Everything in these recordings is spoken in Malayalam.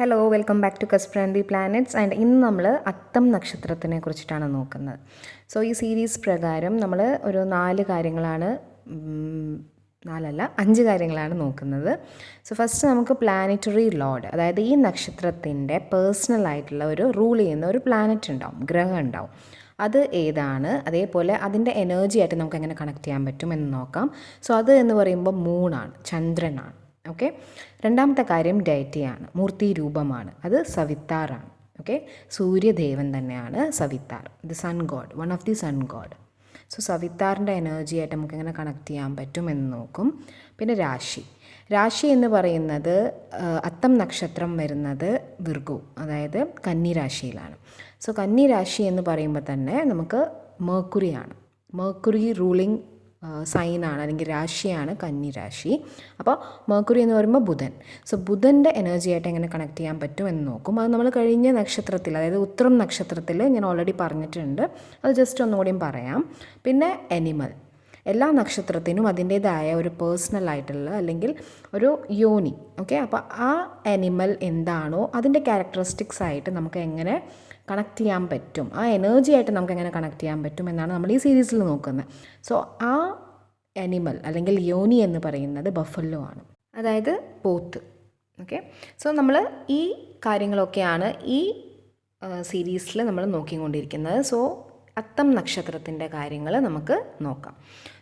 ഹലോ വെൽക്കം ബാക്ക് ടു കസ്പ്രാൻഡി പ്ലാനറ്റ്സ് ആൻഡ് ഇന്ന് നമ്മൾ അത്തം നക്ഷത്രത്തിനെ കുറിച്ചിട്ടാണ് നോക്കുന്നത്. സോ ഈ സീരീസ് പ്രകാരം നമ്മൾ ഒരു നാല് കാര്യങ്ങളാണ് നാലല്ല അഞ്ച് കാര്യങ്ങളാണ് നോക്കുന്നത്. സോ ഫസ്റ്റ് നമുക്ക് പ്ലാനറ്ററി ലോഡ് അതായത് ഈ നക്ഷത്രത്തിന്റെ പേഴ്സണൽ ആയിട്ടുള്ള ഒരു റൂൾ ചെയ്യുന്ന ഒരു പ്ലാനറ്റ് ഉണ്ടാവും ഗ്രഹം ഉണ്ടാവും. അത് ഏതാണ്? അതേപോലെ അതിന്റെ എനർജി ആയിട്ട് നമുക്ക് എങ്ങനെ കണക്ട് ചെയ്യാൻ പറ്റും എന്ന് നോക്കാം. സോ അത് എന്ന് പറയുമ്പോൾ മൂണാണ് ചന്ദ്രനാണ്. ഓക്കെ രണ്ടാമത്തെ കാര്യം ഡയറ്റിയാണ് മൂർത്തി രൂപമാണ് അത് സവിത്താറാണ്. ഓക്കെ സൂര്യദേവൻ തന്നെയാണ് Savitar. The sun god one of the sun god so സവിത്താറിന്റെ energy ആയിട്ട് നമുക്ക് എങ്ങനെ കണക്ട് ചെയ്യാൻ പറ്റുമെന്ന് നോക്കും. പിന്നെ രാശി. രാശി എന്ന് പറയുന്നത് അത്തം നക്ഷത്രം വരുന്നത് വിർഗു അതായത് കന്നി രാശിയിലാണ്. സോ കന്നി രാശി എന്ന് പറയുമ്പോൾ തന്നെ നമുക്ക് മേക്കുറിയാണ്. മേക്കുറി റൂളിംഗ് സൈനാണ് അല്ലെങ്കിൽ രാശിയാണ് കന്നി രാശി. അപ്പോൾ മേക്കുറി എന്ന് പറയുമ്പോൾ ബുധൻ. സോ ബുധന്റെ എനർജി ആയിട്ട് എങ്ങനെ കണക്ട് ചെയ്യാൻ പറ്റും എന്ന് നോക്കും. അത് നമ്മൾ കഴിഞ്ഞ നക്ഷത്രത്തിൽ അതായത് ഉത്തരം നക്ഷത്രത്തിൽ ഞാൻ ഓൾറെഡി പറഞ്ഞിട്ടുണ്ട്. അത് ജസ്റ്റ് ഒന്നുകൂടിയും പറയാം. പിന്നെ എനിമൽ എല്ലാ നക്ഷത്രത്തിനും അതിന്റേതായ ഒരു പേഴ്സണൽ ആയിട്ടുള്ള അല്ലെങ്കിൽ ഒരു യോനി ഓക്കെ അപ്പോൾ ആ അനിമൽ എന്താണോ അതിന്റെ ക്യാരക്ടറിസ്റ്റിക്സ് ആയിട്ട് നമുക്ക് എങ്ങനെ കണക്ട് ചെയ്യാൻ പറ്റും? ആ എനർജി ആയിട്ട് നമുക്ക് എങ്ങനെ കണക്ട് ചെയ്യാൻ പറ്റും എന്നാണ് നമ്മൾ ഈ സീരീസിൽ നോക്കുന്നത്. സോ ആ അനിമൽ അല്ലെങ്കിൽ യോനി എന്ന് പറയുന്നത് ബഫല്ലോ ആണ്. അതായത് പോത്ത് ഓക്കെ സോ നമ്മൾ ഈ കാര്യങ്ങളൊക്കെയാണ് ഈ സീരീസിൽ നമ്മൾ നോക്കിക്കൊണ്ടിരിക്കുന്നത്. സോ അത്തം നക്ഷത്രത്തിന്റെ കാര്യങ്ങൾ നമുക്ക് നോക്കാം.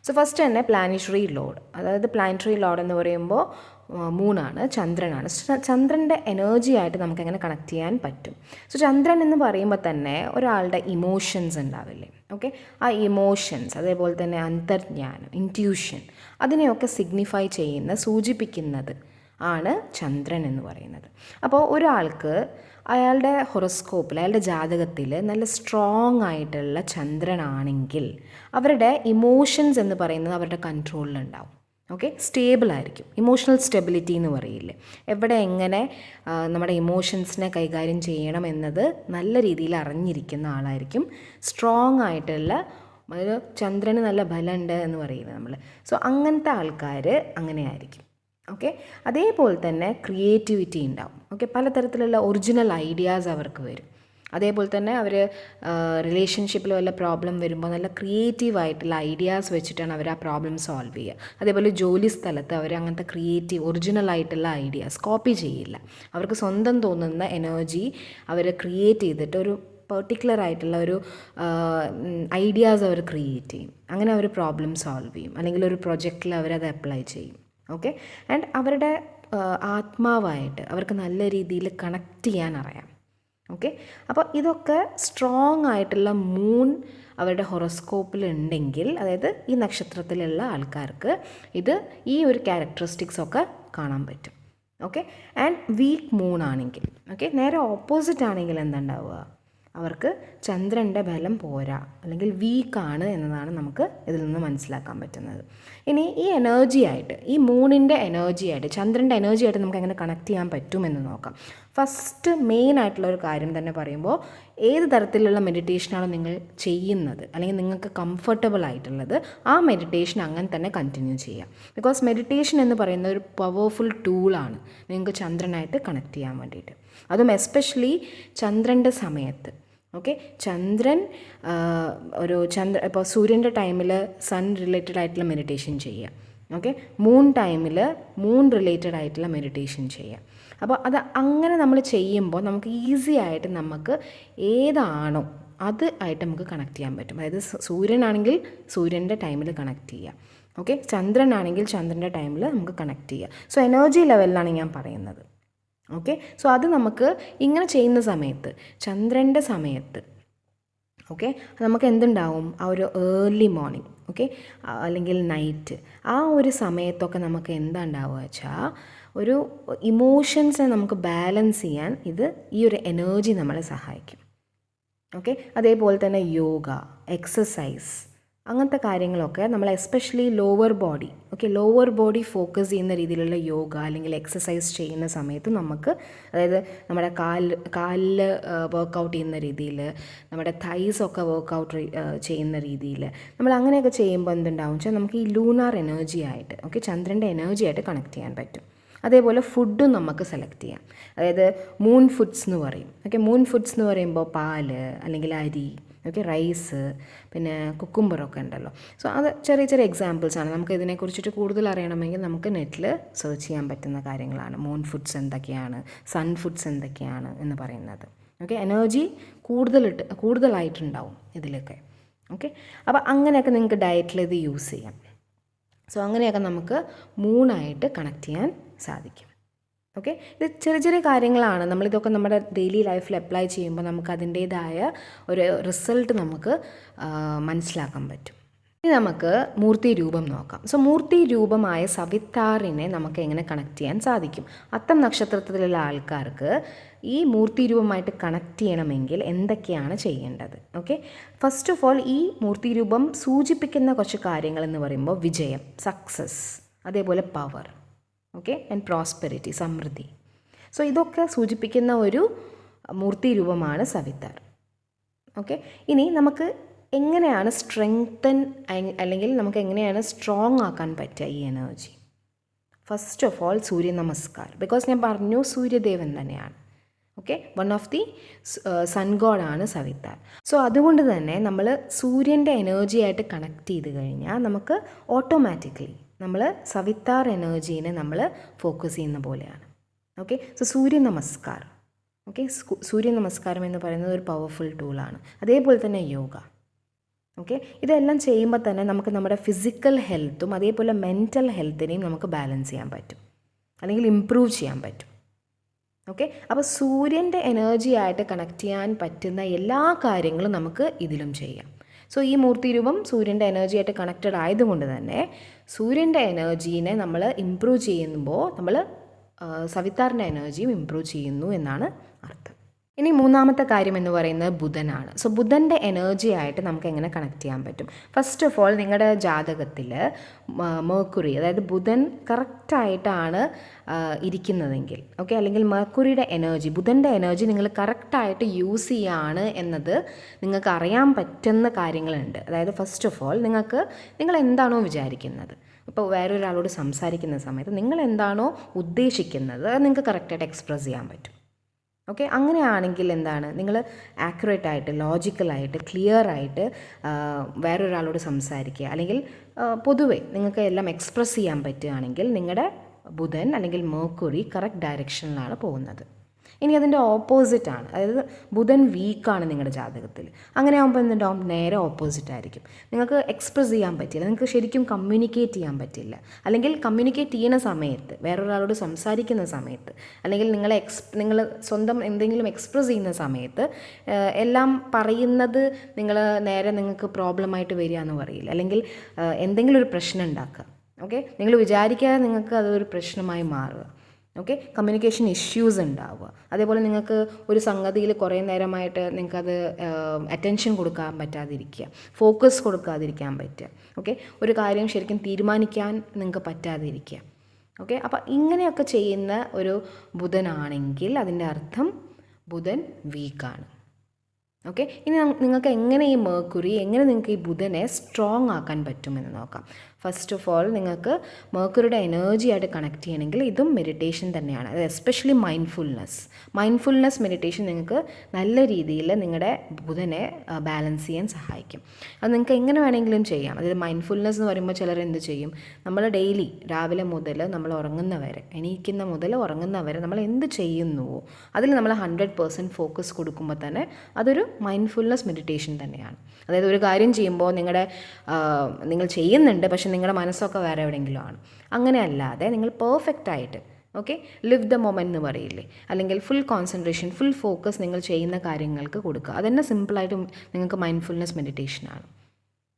സോ ഫസ്റ്റ് തന്നെ പ്ലാനിറ്ററി ലോഡ് അതായത് പ്ലാനിറ്ററി ലോഡ് എന്ന് പറയുമ്പോൾ മൂണാണ് ചന്ദ്രനാണ്. ചന്ദ്രന്റെ എനർജി ആയിട്ട് നമുക്ക് എങ്ങനെ കണക്ട് ചെയ്യാൻ പറ്റും? സോ ചന്ദ്രൻ എന്ന് പറയുമ്പോൾ തന്നെ ഒരാളുടെ ഇമോഷൻസ് ഉണ്ടാവില്ലേ? ഓക്കെ ആ ഇമോഷൻസ് അതേപോലെ തന്നെ അന്തർജ്ഞാനം ഇന്റ്യൂഷൻ അതിനെയൊക്കെ സിഗ്നിഫൈ ചെയ്യുന്ന സൂചിപ്പിക്കുന്നത് ആണ് ചന്ദ്രൻ എന്ന് പറയുന്നത്. അപ്പോൾ ഒരാൾക്ക് അയാളുടെ ഹൊറോസ്കോപ്പിൽ അയാളുടെ ജാതകത്തിൽ നല്ല സ്ട്രോങ് ആയിട്ടുള്ള ചന്ദ്രനാണെങ്കിൽ അവരുടെ ഇമോഷൻസ് എന്ന് പറയുന്നത് അവരുടെ കൺട്രോളിലുണ്ടാവും ഓക്കെ സ്റ്റേബിൾ ആയിരിക്കും. ഇമോഷണൽ സ്റ്റെബിലിറ്റി എന്ന് പറയില്ലേ? എവിടെ എങ്ങനെ നമ്മുടെ ഇമോഷൻസിനെ കൈകാര്യം ചെയ്യണം എന്നത് നല്ല രീതിയിൽ അറിഞ്ഞിരിക്കുന്ന ആളായിരിക്കും. സ്ട്രോങ് ആയിട്ടുള്ള ചന്ദ്രന് നല്ല ബലമുണ്ട് എന്ന് പറയുന്നത് നമ്മൾ സോ അങ്ങനത്തെ ആൾക്കാർ അങ്ങനെയായിരിക്കും. ഓക്കെ അതേപോലെ തന്നെ ക്രിയേറ്റിവിറ്റി ഉണ്ടാവും. ഓക്കെ പലതരത്തിലുള്ള ഒറിജിനൽ ഐഡിയാസ് അവർക്ക് വരും. അതേപോലെ തന്നെ അവർ റിലേഷൻഷിപ്പിൽ വല്ല പ്രോബ്ലം വരുമ്പോൾ നല്ല ക്രിയേറ്റീവായിട്ടുള്ള ഐഡിയാസ് വെച്ചിട്ടാണ് അവർ ആ പ്രോബ്ലം സോൾവ് ചെയ്യുക. അതേപോലെ ജോലി സ്ഥലത്ത് അവർ അങ്ങനത്തെ ക്രിയേറ്റീവ് ഒറിജിനൽ ആയിട്ടുള്ള ഐഡിയാസ് കോപ്പി ചെയ്യില്ല. അവർക്ക് സ്വന്തം തോന്നുന്ന എനർജി അവർ ക്രിയേറ്റ് ചെയ്തിട്ട് ഒരു പെർട്ടിക്കുലർ ആയിട്ടുള്ള ഒരു ഐഡിയാസ് അവർ ക്രിയേറ്റ് ചെയ്യും. അങ്ങനെ അവർ പ്രോബ്ലം സോൾവ് ചെയ്യും. അല്ലെങ്കിൽ ഒരു പ്രൊജക്റ്റിൽ അവരത് അപ്ലൈ ചെയ്യും. ഓക്കെ ആൻഡ് അവരുടെ ആത്മാവായിട്ട് അവർക്ക് നല്ല രീതിയിൽ കണക്ട് ചെയ്യാൻ അറിയാം. ഓക്കെ അപ്പോൾ ഇതൊക്കെ സ്ട്രോങ് ആയിട്ടുള്ള മൂൺ അവരുടെ ഹൊറോസ്കോപ്പിൽ ഉണ്ടെങ്കിൽ അതായത് ഈ നക്ഷത്രത്തിലുള്ള ആൾക്കാർക്ക് ഇത് ഈ ഒരു ക്യാരക്ടറിസ്റ്റിക്സ് ഒക്കെ കാണാൻ പറ്റും. ഓക്കെ ആൻഡ് വീക്ക് മൂൺ ആണെങ്കിൽ. ഓക്കെ നേരെ ഓപ്പോസിറ്റ് ആണെങ്കിൽ എന്തുണ്ടാവുക? അവർക്ക് ചന്ദ്രന്റെ ബലം പോരാ അല്ലെങ്കിൽ വീക്കാണ് എന്നതാണ് നമുക്ക് ഇതിൽ നിന്ന് മനസ്സിലാക്കാൻ പറ്റുന്നത്. ഇനി ഈ എനർജി ആയിട്ട് ഈ മൂണിന്റെ എനർജി ആയിട്ട് ചന്ദ്രന്റെ എനർജി ആയിട്ട് നമുക്ക് എങ്ങനെ കണക്ട് ചെയ്യാൻ പറ്റുമെന്ന് നോക്കാം. ഫസ്റ്റ് മെയിൻ ആയിട്ടുള്ള ഒരു കാര്യം തന്നെ പറയുമ്പോൾ ഏത് തരത്തിലുള്ള മെഡിറ്റേഷനാണോ നിങ്ങൾ ചെയ്യുന്നത് അല്ലെങ്കിൽ നിങ്ങൾക്ക് കംഫർട്ടബിൾ ആയിട്ടുള്ളത് ആ മെഡിറ്റേഷൻ അങ്ങനെ തന്നെ കണ്ടിന്യൂ ചെയ്യാം ബിക്കോസ് മെഡിറ്റേഷൻ എന്ന് പറയുന്ന ഒരു പവർഫുൾ ടൂളാണ് നിങ്ങൾക്ക് ചന്ദ്രനായിട്ട് കണക്ട് ചെയ്യാൻ വേണ്ടിയിട്ട്. അതും എസ്പെഷ്യലി ചന്ദ്രന്റെ സമയത്ത്. ഓക്കെ ചന്ദ്രൻ ഒരു ചന്ദ്ര ഇപ്പോൾ സൂര്യന്റെ ടൈമിൽ സൺ റിലേറ്റഡ് ആയിട്ടുള്ള മെഡിറ്റേഷൻ ചെയ്യുക ഓക്കെ മൂൺ ടൈമിൽ മൂൺ റിലേറ്റഡ് ആയിട്ടുള്ള മെഡിറ്റേഷൻ ചെയ്യുക അപ്പോൾ അത് അങ്ങനെ നമ്മൾ ചെയ്യുമ്പോൾ നമുക്ക് ഈസി ആയിട്ട് നമുക്ക് ഏതാണോ അത് ആയിട്ട് നമുക്ക് കണക്ട് ചെയ്യാൻ പറ്റും. അതായത് സൂര്യനാണെങ്കിൽ സൂര്യന്റെ ടൈമിൽ കണക്ട് ചെയ്യുക ഓക്കെ ചന്ദ്രനാണെങ്കിൽ ചന്ദ്രന്റെ ടൈമിൽ നമുക്ക് കണക്ട് ചെയ്യുക സോ എനർജി ലെവലിലാണ് ഞാൻ പറയുന്നത്. ഓക്കെ സോ അത് നമുക്ക് ഇങ്ങനെ ചെയ്യുന്ന സമയത്ത് ചന്ദ്രന്റെ സമയത്ത് ഓക്കെ നമുക്ക് എന്തുണ്ടാവും? ആ ഒരു ഏർലി മോർണിംഗ് ഓക്കെ അല്ലെങ്കിൽ നൈറ്റ് ആ ഒരു സമയത്തൊക്കെ നമുക്ക് എന്താ ഉണ്ടാവുക വെച്ചാൽ ഒരു ഇമോഷൻസിനെ നമുക്ക് ബാലൻസ് ചെയ്യാൻ ഇത് ഈ ഒരു എനർജി നമ്മളെ സഹായിക്കും. ഓക്കെ അതേപോലെ തന്നെ യോഗ എക്സസൈസ് അങ്ങനത്തെ കാര്യങ്ങളൊക്കെ നമ്മൾ especially lower body okay lower body focus ചെയ്യുന്ന രീതിയിലുള്ള യോഗ അല്ലെങ്കിൽ എക്സസൈസ് ചെയ്യുന്ന സമയത്ത് നമുക്ക് അതായത് നമ്മുടെ കാൽ കാലിൽ വർക്കൗട്ട് ചെയ്യുന്ന രീതിയിൽ നമ്മുടെ തൈസ് ഒക്കെ വർക്കൗട്ട് ചെയ്യുന്ന രീതിയിൽ നമ്മൾ അങ്ങനെയൊക്കെ ചെയ്യുമ്പോൾ എന്തുണ്ടാവും വെച്ചാൽ നമുക്ക് ഈ ലൂണാർ എനർജി ആയിട്ട് ഓക്കെ ചന്ദ്രന്റെ എനർജി ആയിട്ട് കണക്ട് ചെയ്യാൻ പറ്റും. അതേപോലെ ഫുഡും നമുക്ക് സെലക്ട് ചെയ്യാം. അതായത് മൂൺ ഫുഡ്സ് എന്ന് പറയും ഓക്കെ മൂൺ ഫുഡ്സ് എന്ന് പറയുമ്പോൾ പാൽ അല്ലെങ്കിൽ അരി ഓക്കെ റൈസ് പിന്നെ കുക്കുംബറൊക്കെ ഉണ്ടല്ലോ. സോ അത് ചെറിയ ചെറിയ എക്സാമ്പിൾസ് ആണ്. നമുക്ക് ഇതിനെക്കുറിച്ചിട്ട് കൂടുതൽ അറിയണമെങ്കിൽ നമുക്ക് നെറ്റിൽ സെർച്ച് ചെയ്യാൻ പറ്റുന്ന കാര്യങ്ങളാണ്. മൂൺ ഫുഡ്സ് എന്തൊക്കെയാണ് സൺ ഫുഡ്സ് എന്തൊക്കെയാണ് എന്ന് പറയുന്നത്. ഓക്കെ എനർജി കൂടുതലിട്ട് കൂടുതലായിട്ടുണ്ടാവും ഇതിലൊക്കെ. ഓക്കെ അപ്പോൾ അങ്ങനെയൊക്കെ നിങ്ങൾക്ക് ഡയറ്റിൽ ഇത് യൂസ് ചെയ്യാം. സോ അങ്ങനെയൊക്കെ നമുക്ക് മൂണായിട്ട് കണക്ട് ചെയ്യാൻ സാധിക്കും. ഓക്കെ ഇത് ചെറിയ ചെറിയ കാര്യങ്ങളാണ്. നമ്മളിതൊക്കെ നമ്മുടെ ഡെയിലി ലൈഫിൽ അപ്ലൈ ചെയ്യുമ്പോൾ നമുക്ക് അതിന്റേതായ ഒരു റിസൾട്ട് നമുക്ക് മനസ്സിലാക്കാൻ പറ്റും. ഇനി നമുക്ക് മൂർത്തി രൂപം നോക്കാം. സോ മൂർത്തി രൂപമായ സവിത്താറിനെ നമുക്ക് എങ്ങനെ കണക്ട് ചെയ്യാൻ സാധിക്കും? അത്തം നക്ഷത്രത്തിലുള്ള ആൾക്കാർക്ക് ഈ മൂർത്തി രൂപമായിട്ട് കണക്ട് ചെയ്യണമെങ്കിൽ എന്തൊക്കെയാണ് ചെയ്യേണ്ടത്? ഓക്കെ ഫസ്റ്റ് ഓഫ് ഓൾ ഈ മൂർത്തി രൂപം സൂചിപ്പിക്കുന്ന കുറച്ച് കാര്യങ്ങൾ എന്ന് പറയുമ്പോൾ വിജയം സക്സസ് അതേപോലെ പവർ ഓക്കെ ആൻഡ് പ്രോസ്പെരിറ്റി സമൃദ്ധി. സോ ഇതൊക്കെ സൂചിപ്പിക്കുന്ന ഒരു മൂർത്തി രൂപമാണ് സവിത്താർ ഓക്കെ ഇനി നമുക്ക് എങ്ങനെയാണ് സ്ട്രെങ്തൻ അല്ലെങ്കിൽ നമുക്ക് എങ്ങനെയാണ് സ്ട്രോങ് ആക്കാൻ പറ്റുക ഈ energy first of all Surya Namaskar because ഞാൻ പറഞ്ഞു സൂര്യദേവൻ തന്നെയാണ്. Okay one of the sun ഗോഡാണ് Savitar so അതുകൊണ്ട് തന്നെ നമ്മൾ സൂര്യന്റെ എനർജിയായിട്ട് കണക്ട് ചെയ്ത് കഴിഞ്ഞാൽ നമുക്ക് ഓട്ടോമാറ്റിക്കലി നമ്മൾ സവിത്താർ എനർജീനെ നമ്മൾ ഫോക്കസ് ചെയ്യുന്ന പോലെയാണ്. ഓക്കെ സോ സൂര്യ നമസ്കാരം. ഓക്കെ സൂര്യ നമസ്കാരം എന്ന് പറയുന്നത് ഒരു പവർഫുൾ ടൂളാണ് അതേപോലെ തന്നെ യോഗ. ഓക്കെ ഇതെല്ലാം ചെയ്യുമ്പോൾ തന്നെ നമുക്ക് നമ്മുടെ ഫിസിക്കൽ ഹെൽത്തും അതേപോലെ മെന്റൽ ഹെൽത്തിനെയും നമുക്ക് ബാലൻസ് ചെയ്യാൻ പറ്റും. അല്ലെങ്കിൽ ഇമ്പ്രൂവ് ചെയ്യാൻ പറ്റും. ഓക്കെ അപ്പോൾ സൂര്യന്റെ എനർജി ആയിട്ട് കണക്ട് ചെയ്യാൻ പറ്റുന്ന എല്ലാ കാര്യങ്ങളും നമുക്ക് ഇതിലും ചെയ്യാം. സോ ഈ മൂർത്തി രൂപം സൂര്യന്റെ എനർജി ആയിട്ട് കണക്റ്റഡ് ആയതുകൊണ്ട് തന്നെ സൂര്യന്റെ എനർജീനെ നമ്മൾ ഇമ്പ്രൂവ് ചെയ്യുമ്പോൾ നമ്മൾ സവിത്താറിന്റെ എനർജിയും ഇമ്പ്രൂവ് ചെയ്യുന്നു എന്നാണ് അർത്ഥം. ഇനി മൂന്നാമത്തെ കാര്യം എന്ന് പറയുന്നത് ബുധനാണ്. സോ ബുധന്റെ എനർജി ആയിട്ട് നമുക്ക് എങ്ങനെ കണക്ട് ചെയ്യാൻ പറ്റും? ഫസ്റ്റ് ഓഫ് ഓൾ നിങ്ങളുടെ ജാതകത്തിൽ മേക്കുറി അതായത് ബുധൻ കറക്റ്റായിട്ടാണ് ഇരിക്കുന്നതെങ്കിൽ ഓക്കെ അല്ലെങ്കിൽ മേക്കുറിയുടെ എനർജി ബുധന്റെ എനർജി നിങ്ങൾ കറക്റ്റായിട്ട് യൂസ് ചെയ്യാണ് എന്നത് നിങ്ങൾക്ക് അറിയാൻ പറ്റുന്ന കാര്യങ്ങളുണ്ട്. അതായത് ഫസ്റ്റ് ഓഫ് ഓൾ നിങ്ങൾക്ക് നിങ്ങൾ എന്താണോ വിചാരിക്കുന്നത്? ഇപ്പോൾ വേറൊരാളോട് സംസാരിക്കുന്ന സമയത്ത് നിങ്ങൾ എന്താണോ ഉദ്ദേശിക്കുന്നത് നിങ്ങൾക്ക് കറക്റ്റായിട്ട് എക്സ്പ്രസ് ചെയ്യാൻ പറ്റും. ഓക്കെ? അങ്ങനെയാണെങ്കിൽ എന്താണ്? നിങ്ങൾ ആക്യുറേറ്റ് ആയിട്ട് ലോജിക്കലായിട്ട് ക്ലിയർ ആയിട്ട് വേറൊരാളോട് സംസാരിക്കുക. അല്ലെങ്കിൽ പൊതുവെ നിങ്ങൾക്ക് എല്ലാം എക്സ്പ്രസ് ചെയ്യാൻ പറ്റുകയാണെങ്കിൽ നിങ്ങളുടെ ബുധൻ അല്ലെങ്കിൽ മേക്കുറി കറക്റ്റ് ഡയറക്ഷനിലാണ് പോകുന്നത്. ഇനി അതിന്റെ ഓപ്പോസിറ്റാണ് അതായത് ബുധൻ വീക്കാണ് നിങ്ങളുടെ ജാതകത്തിൽ. അങ്ങനെ ആകുമ്പോൾ എന്തുണ്ടാവും? നേരെ ഓപ്പോസിറ്റ് ആയിരിക്കും. നിങ്ങൾക്ക് എക്സ്പ്രസ് ചെയ്യാൻ പറ്റില്ല. നിങ്ങൾക്ക് ശരിക്കും കമ്മ്യൂണിക്കേറ്റ് ചെയ്യാൻ പറ്റില്ല. അല്ലെങ്കിൽ കമ്മ്യൂണിക്കേറ്റ് ചെയ്യുന്ന സമയത്ത് വേറൊരാളോട് സംസാരിക്കുന്ന സമയത്ത് അല്ലെങ്കിൽ നിങ്ങളെ എക്സ് നിങ്ങൾ സ്വന്തം എന്തെങ്കിലും എക്സ്പ്രസ് ചെയ്യുന്ന സമയത്ത് എല്ലാം പറയുന്നത് നിങ്ങൾ നേരെ നിങ്ങൾക്ക് പ്രോബ്ലമായിട്ട് വരിക എന്ന് പറയില്ല. അല്ലെങ്കിൽ എന്തെങ്കിലും ഒരു പ്രശ്നം ഉണ്ടാക്കുക. ഓക്കെ നിങ്ങൾ വിചാരിക്കാതെ നിങ്ങൾക്ക് അതൊരു പ്രശ്നമായി മാറുക. ഓക്കെ കമ്മ്യൂണിക്കേഷൻ ഇഷ്യൂസ് ഉണ്ടാവുക. അതേപോലെ നിങ്ങൾക്ക് ഒരു സംഗതിയിൽ കുറേ നേരമായിട്ട് നിങ്ങൾക്കത് അറ്റൻഷൻ കൊടുക്കാൻ പറ്റാതിരിക്കുക. ഫോക്കസ് കൊടുക്കാതിരിക്കാൻ പറ്റുക. ഓക്കെ ഒരു കാര്യം ശരിക്കും തീരുമാനിക്കാൻ നിങ്ങൾക്ക് പറ്റാതിരിക്കുക. ഓക്കെ അപ്പോൾ ഇങ്ങനെയൊക്കെ ചെയ്യുന്ന ഒരു ബുധനാണെങ്കിൽ അതിന്റെ അർത്ഥം ബുധൻ വീക്കാണ് ഓക്കെ ഇനി നിങ്ങൾക്ക് എങ്ങനെ ഈ മേക്കുറി എങ്ങനെ നിങ്ങൾക്ക് ഈ ബുധനെ സ്ട്രോങ് ആക്കാൻ പറ്റുമെന്ന് നോക്കാം. ഫസ്റ്റ് ഓഫ് ഓൾ നിങ്ങൾക്ക് മേക്കുറിയുടെ എനർജി ആയിട്ട് കണക്ട് ചെയ്യണമെങ്കിൽ ഇതും മെഡിറ്റേഷൻ തന്നെയാണ്. അത് എസ്പെഷ്യലി മൈൻഡ്ഫുൾനെസ് മൈൻഡ്ഫുൾനെസ് മെഡിറ്റേഷൻ നിങ്ങൾക്ക് നല്ല രീതിയിൽ നിങ്ങളുടെ ബുധനെ ബാലൻസ് ചെയ്യാൻ സഹായിക്കും. അത് നിങ്ങൾക്ക് എങ്ങനെ വേണമെങ്കിലും ചെയ്യാം. അതായത് മൈൻഡ്ഫുൾനെസ് എന്ന് പറയുമ്പോൾ ചിലർ എന്ത് ചെയ്യും? നമ്മൾ ഡെയിലി രാവിലെ മുതൽ നമ്മൾ ഉറങ്ങുന്നവരെ എണീക്കുന്ന മുതൽ ഉറങ്ങുന്നവരെ നമ്മൾ എന്ത് ചെയ്യുന്നുവോ അതിൽ നമ്മൾ ഹൺഡ്രഡ് പേഴ്സന്റ് ഫോക്കസ് കൊടുക്കുമ്പോൾ തന്നെ അതൊരു മൈൻഡ്ഫുൾനെസ് മെഡിറ്റേഷൻ തന്നെയാണ്. അതായത് ഒരു കാര്യം ചെയ്യുമ്പോൾ നിങ്ങളുടെ നിങ്ങൾ ചെയ്യുന്നുണ്ട് പക്ഷെ നിങ്ങളുടെ മനസ്സൊക്കെ വേറെ എവിടെയെങ്കിലും ആണ്. അങ്ങനെ അല്ലാതെ നിങ്ങൾ പെർഫെക്റ്റ് ആയിട്ട് ഓക്കെ ലിവ് ദ മൊമെന്റ് എന്ന് പറയില്ലേ? അല്ലെങ്കിൽ ഫുൾ കോൺസെൻട്രേഷൻ ഫുൾ ഫോക്കസ് നിങ്ങൾ ചെയ്യുന്ന കാര്യങ്ങൾക്ക് കൊടുക്കുക. അതന്നെ സിമ്പിളായിട്ട് നിങ്ങൾക്ക് മൈൻഡ്ഫുൾനെസ് മെഡിറ്റേഷനാണ്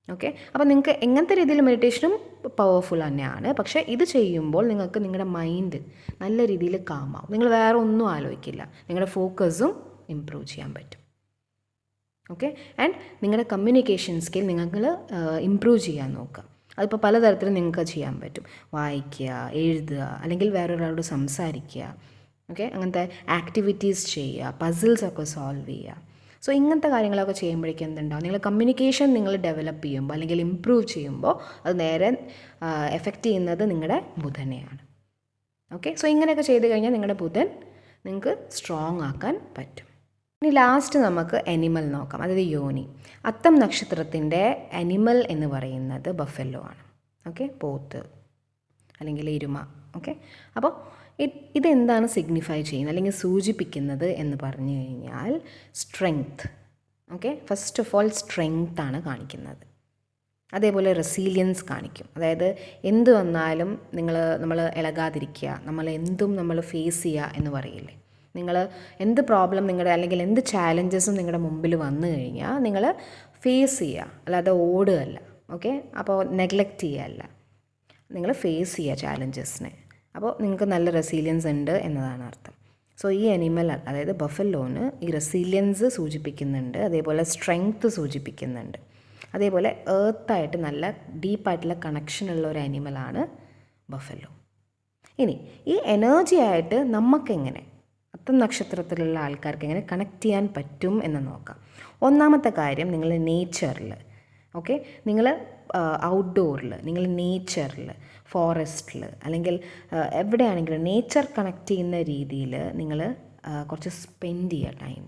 ഓക്കെ അപ്പോൾ നിങ്ങൾക്ക് എങ്ങനത്തെ രീതിയിൽ മെഡിറ്റേഷനും പവർഫുൾ തന്നെയാണ്. പക്ഷേ ഇത് ചെയ്യുമ്പോൾ നിങ്ങൾക്ക് നിങ്ങളുടെ മൈൻഡ് നല്ല രീതിയിൽ കാമാവും നിങ്ങൾ വേറെ ഒന്നും ആലോചിക്കില്ല. നിങ്ങളുടെ ഫോക്കസും ഇമ്പ്രൂവ് ചെയ്യാൻ പറ്റും. ഓക്കെ ആൻഡ് നിങ്ങളുടെ കമ്മ്യൂണിക്കേഷൻ സ്കിൽ നിങ്ങൾ ഇമ്പ്രൂവ് ചെയ്യാൻ നോക്കുക. അതിപ്പോൾ പലതരത്തിലും നിങ്ങൾക്ക് ചെയ്യാൻ പറ്റും. വായിക്കുക എഴുതുക അല്ലെങ്കിൽ വേറൊരാളോട് സംസാരിക്കുക. ഓക്കെ അങ്ങനത്തെ ആക്ടിവിറ്റീസ് ചെയ്യുക പസിൽസ് ഒക്കെ സോൾവ് ചെയ്യുക. സോ ഇങ്ങനത്തെ കാര്യങ്ങളൊക്കെ ചെയ്യുമ്പോഴേക്കും എന്തുണ്ടാവും? നിങ്ങൾ കമ്മ്യൂണിക്കേഷൻ നിങ്ങൾ ഡെവലപ്പ് ചെയ്യുമ്പോൾ അല്ലെങ്കിൽ ഇമ്പ്രൂവ് ചെയ്യുമ്പോൾ അത് നേരെ എഫക്റ്റ് ചെയ്യുന്നത് നിങ്ങളുടെ ബുധനെയാണ്. ഓക്കെ സോ ഇങ്ങനെയൊക്കെ ചെയ്ത് കഴിഞ്ഞാൽ നിങ്ങളുടെ ബുധൻ നിങ്ങൾക്ക് സ്ട്രോങ് ആക്കാൻ പറ്റും. ഇനി ലാസ്റ്റ് നമുക്ക് അനിമൽ നോക്കാം. അതായത് യോനി. അത്തം നക്ഷത്രത്തിന്റെ അനിമൽ എന്ന് പറയുന്നത് ബഫല്ലോ ആണ്. ഓക്കെ പോത്ത് അല്ലെങ്കിൽ എരുമ ഓക്കെ അപ്പോൾ ഇതെന്താണ് സിഗ്നിഫൈ ചെയ്യുന്നത്? അല്ലെങ്കിൽ സൂചിപ്പിക്കുന്നത് എന്ന് പറഞ്ഞു കഴിഞ്ഞാൽ strength okay first of all strength ആണ് കാണിക്കുന്നത്. അതേപോലെ റെസീലിയൻസ് കാണിക്കും. അതായത് എന്ത് വന്നാലും നിങ്ങൾ നമ്മൾ ഇളകാതിരിക്കുക നമ്മൾ എന്തും നമ്മൾ ഫേസ് ചെയ്യുക എന്ന് പറയില്ലേ? നിങ്ങൾ എന്ത് പ്രോബ്ലം നിങ്ങളുടെ അല്ലെങ്കിൽ എന്ത് ചാലഞ്ചസും നിങ്ങളുടെ മുമ്പിൽ വന്നു കഴിഞ്ഞാൽ നിങ്ങൾ ഫേസ് ചെയ്യുക. അല്ലാതെ ഓടുകയല്ല. ഓക്കെ അപ്പോൾ നെഗ്ലക്റ്റ് ചെയ്യുകയല്ല. നിങ്ങൾ ഫേസ് ചെയ്യുക ചാലഞ്ചസിനെ അപ്പോൾ നിങ്ങൾക്ക് നല്ല റെസീലിയൻസ് ഉണ്ട് എന്നതാണ് അർത്ഥം. സോ ഈ അനിമൽ അതായത് ബഫല്ലോന് ഈ റെസീലിയൻസ് സൂചിപ്പിക്കുന്നുണ്ട്. അതേപോലെ സ്ട്രെങ്ത് സൂചിപ്പിക്കുന്നുണ്ട്. അതേപോലെ ഏർത്തായിട്ട് നല്ല ഡീപ്പായിട്ടുള്ള കണക്ഷൻ ഉള്ള ഒരു അനിമലാണ് ബഫല്ലോ ഇനി ഈ എനർജി ആയിട്ട് നമുക്കെങ്ങനെ അത്തം നക്ഷത്രത്തിലുള്ള ആൾക്കാർക്ക് എങ്ങനെ കണക്ട് ചെയ്യാൻ പറ്റും എന്ന് നോക്കാം. ഒന്നാമത്തെ കാര്യം നിങ്ങൾ നേച്ചറിൽ ഓക്കെ നിങ്ങൾ ഔട്ട്ഡോറിൽ നിങ്ങൾ നേച്ചറിൽ ഫോറസ്റ്റിൽ അല്ലെങ്കിൽ എവിടെയാണെങ്കിലും നേച്ചർ കണക്ട് ചെയ്യുന്ന രീതിയിൽ നിങ്ങൾ കുറച്ച് സ്പെൻഡ് ചെയ്യുക ടൈം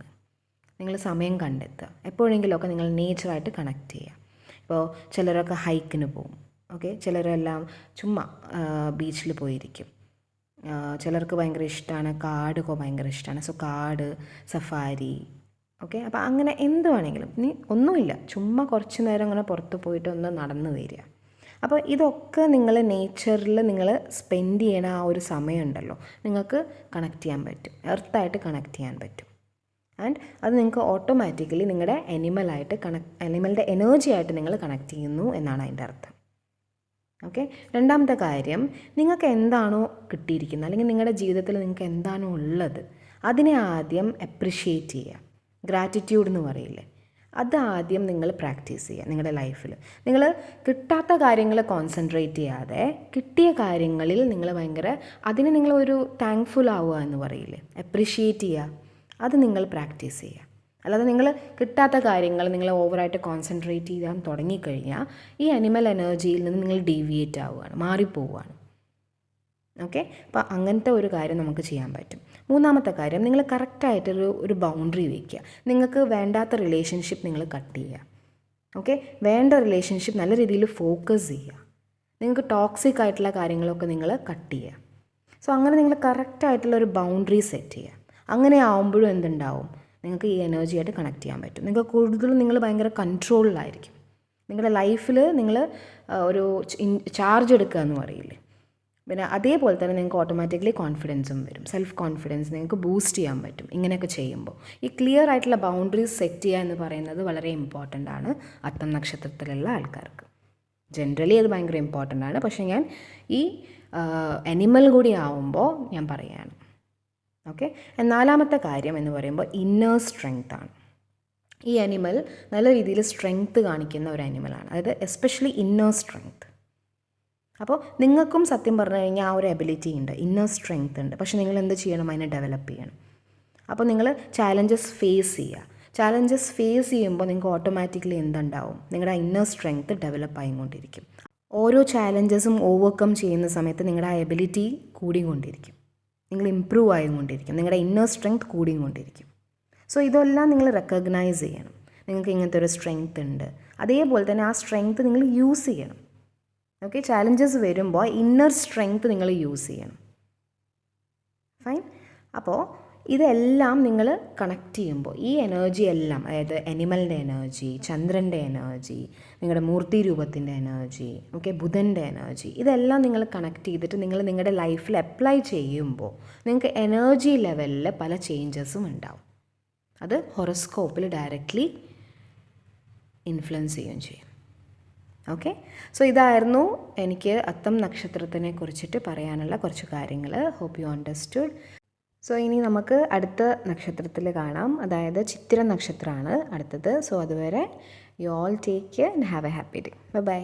നിങ്ങൾ സമയം കണ്ടെത്തുക. എപ്പോഴെങ്കിലുമൊക്കെ നിങ്ങൾ നേച്ചറായിട്ട് കണക്ട് ചെയ്യുക. ഇപ്പോൾ ചിലരൊക്കെ ഹൈക്കിന് പോകും ഓക്കെ ചിലരെല്ലാം ചുമ്മാ ബീച്ചിൽ പോയിരിക്കും. ചിലർക്ക് ഭയങ്കര ഇഷ്ടമാണ് കാടൊക്കെ ഭയങ്കര ഇഷ്ടമാണ് സോ കാട് സഫാരി ഓക്കെ അപ്പോൾ അങ്ങനെ എന്ത് വേണമെങ്കിലും ഇനി ഒന്നുമില്ല. ചുമ്മാ കുറച്ച് നേരം അങ്ങനെ പുറത്ത് പോയിട്ട് ഒന്ന് നടന്നു വരിക. അപ്പോൾ ഇതൊക്കെ നിങ്ങൾ നേച്ചറിൽ നിങ്ങൾ സ്പെൻഡ് ചെയ്യണ ആ ഒരു സമയമുണ്ടല്ലോ. നിങ്ങൾക്ക് കണക്ട് ചെയ്യാൻ പറ്റും. എർത്തായിട്ട് കണക്ട് ചെയ്യാൻ പറ്റും. ആൻഡ് അത് നിങ്ങൾക്ക് ഓട്ടോമാറ്റിക്കലി നിങ്ങളുടെ അനിമലായിട്ട് കണക്ട് അനിമലിന്റെ എനർജി ആയിട്ട് നിങ്ങൾ കണക്ട് ചെയ്യുന്നു എന്നാണ് അതിന്റെ അർത്ഥം. ഓക്കെ? രണ്ടാമത്തെ കാര്യം നിങ്ങൾക്ക് എന്താണോ കിട്ടിയിരിക്കുന്നത് അല്ലെങ്കിൽ നിങ്ങളുടെ ജീവിതത്തിൽ നിങ്ങൾക്ക് എന്താണോ ഉള്ളത് അതിനെ ആദ്യം അപ്രിഷ്യേറ്റ് ചെയ്യുക. ഗ്രാറ്റിറ്റ്യൂഡ് എന്ന് പറയില്ലേ? അത് ആദ്യം നിങ്ങൾ പ്രാക്ടീസ് ചെയ്യുക നിങ്ങളുടെ ലൈഫിൽ നിങ്ങൾ കിട്ടാത്ത കാര്യങ്ങൾ കോൺസെൻട്രേറ്റ് ചെയ്യാതെ കിട്ടിയ കാര്യങ്ങളിൽ നിങ്ങൾ ഭയങ്കര അതിന് നിങ്ങൾ ഒരു താങ്ക്ഫുൾ ആവുക എന്ന് പറയില്ലേ? അപ്രിഷ്യേറ്റ് ചെയ്യുക. അത് നിങ്ങൾ പ്രാക്ടീസ് ചെയ്യുക. അല്ലാതെ നിങ്ങൾ കിട്ടാത്ത കാര്യങ്ങൾ നിങ്ങൾ ഓവറായിട്ട് കോൺസെൻട്രേറ്റ് ചെയ്യാൻ തുടങ്ങിക്കഴിഞ്ഞാൽ ഈ അനിമൽ എനർജിയിൽ നിന്ന് നിങ്ങൾ ഡീവിയേറ്റ് ആവുകയാണ് മാറിപ്പോവുകയാണ്. ഓക്കെ അപ്പോൾ അങ്ങനത്തെ ഒരു കാര്യം നമുക്ക് ചെയ്യാൻ പറ്റും. മൂന്നാമത്തെ കാര്യം നിങ്ങൾ കറക്റ്റായിട്ടൊരു ഒരു ബൗണ്ടറി വയ്ക്കുക നിങ്ങൾക്ക് വേണ്ടാത്ത റിലേഷൻഷിപ്പ് നിങ്ങൾ കട്ട് ചെയ്യുക. ഓക്കെ വേണ്ട റിലേഷൻഷിപ്പ് നല്ല രീതിയിൽ ഫോക്കസ് ചെയ്യുക. നിങ്ങൾക്ക് ടോക്സിക് ആയിട്ടുള്ള കാര്യങ്ങളൊക്കെ നിങ്ങൾ കട്ട് ചെയ്യുക. സോ അങ്ങനെ നിങ്ങൾ കറക്റ്റായിട്ടുള്ള ഒരു ബൗണ്ടറി സെറ്റ് ചെയ്യുക. അങ്ങനെ ആവുമ്പോഴും എന്തുണ്ടാവും? നിങ്ങൾക്ക് ഈ എനർജിയായിട്ട് കണക്ട് ചെയ്യാൻ പറ്റും. നിങ്ങൾക്ക് കൂടുതലും നിങ്ങൾ ഭയങ്കര കൺട്രോളിലായിരിക്കും നിങ്ങളുടെ ലൈഫിൽ നിങ്ങൾ ഒരു ചാർജ് എടുക്കുക എന്ന് പറയില്ലേ? പിന്നെ അതേപോലെ തന്നെ നിങ്ങൾക്ക് ഓട്ടോമാറ്റിക്കലി കോൺഫിഡൻസും വരും. സെൽഫ് കോൺഫിഡൻസ് നിങ്ങൾക്ക് ബൂസ്റ്റ് ചെയ്യാൻ പറ്റും. ഇങ്ങനെയൊക്കെ ചെയ്യുമ്പോൾ. ഈ ക്ലിയർ ആയിട്ടുള്ള ബൗണ്ടറീസ് സെറ്റ് ചെയ്യുക എന്ന് പറയുന്നത് വളരെ ഇമ്പോർട്ടന്റ് ആണ് അത്തം നക്ഷത്രത്തിലുള്ള ആൾക്കാർക്ക്. ജനറലി അത് ഭയങ്കര ഇമ്പോർട്ടന്റ് ആണ്. പക്ഷേ ഞാൻ ഈ അനിമൽ കൂടി ആവുമ്പോൾ ഞാൻ പറയുകയാണ്. ഓക്കെ നാലാമത്തെ കാര്യം എന്ന് പറയുമ്പോൾ ഇന്നർ സ്ട്രെങ്ത് ആണ്. ഈ അനിമൽ നല്ല രീതിയിൽ സ്ട്രെങ്ത് കാണിക്കുന്ന ഒരു അനിമലാണ് അതായത് എസ്പെഷ്യലി ഇന്നർ സ്ട്രെങ്ത് അപ്പോൾ നിങ്ങൾക്കും സത്യം പറഞ്ഞു കഴിഞ്ഞാൽ ആ ഒരു എബിലിറ്റി ഉണ്ട്. ഇന്നർ സ്ട്രെങ്ത് ഉണ്ട്. പക്ഷേ നിങ്ങൾ എന്ത് ചെയ്യണം? അതിനെ ഡെവലപ്പ് ചെയ്യണം. അപ്പോൾ നിങ്ങൾ ചാലഞ്ചസ് ഫേസ് ചെയ്യുക. ചാലഞ്ചസ് ഫേസ് ചെയ്യുമ്പോൾ നിങ്ങൾക്ക് ഓട്ടോമാറ്റിക്കലി എന്തുണ്ടാവും? നിങ്ങളുടെ ഇന്നർ സ്ട്രെങ്ത് ഡെവലപ്പ് ആയിക്കൊണ്ടിരിക്കും. ഓരോ ചാലഞ്ചസും ഓവർകം ചെയ്യുന്ന സമയത്ത് നിങ്ങളുടെ ആ എബിലിറ്റി കൂടിക്കൊണ്ടിരിക്കും. നിങ്ങൾ ഇമ്പ്രൂവ് ആയിക്കൊണ്ടിരിക്കും നിങ്ങളുടെ ഇന്നർ സ്ട്രെങ്ത് കൂടിക്കൊണ്ടിരിക്കും സോ ഇതെല്ലാം നിങ്ങൾ റെക്കഗ്നൈസ് ചെയ്യണം. നിങ്ങൾക്ക് ഇങ്ങനത്തെ ഒരു സ്ട്രെങ്ത് ഉണ്ട്. അതേപോലെ തന്നെ ആ സ്ട്രെങ്ത് നിങ്ങൾ യൂസ് ചെയ്യണം. ഓക്കെ ചാലഞ്ചസ് വരുമ്പോൾ ഇന്നർ സ്ട്രെങ്ത് നിങ്ങൾ യൂസ് ചെയ്യണം. ഫൈൻ അപ്പോൾ ഇതെല്ലാം നിങ്ങൾ കണക്ട് ചെയ്യുമ്പോൾ ഈ എനർജി എല്ലാം അതായത് അനിമലിന്റെ എനർജി ചന്ദ്രന്റെ എനർജി നിങ്ങളുടെ മൂർത്തി രൂപത്തിന്റെ എനർജി ഓക്കെ ബുധന്റെ എനർജി ഇതെല്ലാം നിങ്ങൾ കണക്ട് ചെയ്തിട്ട് നിങ്ങൾ നിങ്ങളുടെ ലൈഫിൽ അപ്ലൈ ചെയ്യുമ്പോൾ നിങ്ങൾക്ക് എനർജി ലെവലിൽ പല ചേഞ്ചസും ഉണ്ടാവും. അത് ഹൊറസ്കോപ്പിൽ ഡയറക്റ്റ്ലി ഇൻഫ്ലുവൻസ് ചെയ്യുകയും ചെയ്യും. ഓക്കെ സോ ഇതായിരുന്നു എനിക്ക് അത്തം നക്ഷത്രത്തിനെ കുറിച്ചിട്ട് പറയാനുള്ള കുറച്ച് കാര്യങ്ങൾ ഹോപ്പ് യു അണ്ടർസ്റ്റുഡ് സോ ഇനി നമുക്ക് അടുത്ത നക്ഷത്രത്തിൽ കാണാം. അതായത് ചിത്തിര നക്ഷത്രമാണ് അടുത്തത്. സോ അതുവരെ you all take care and have a happy day bye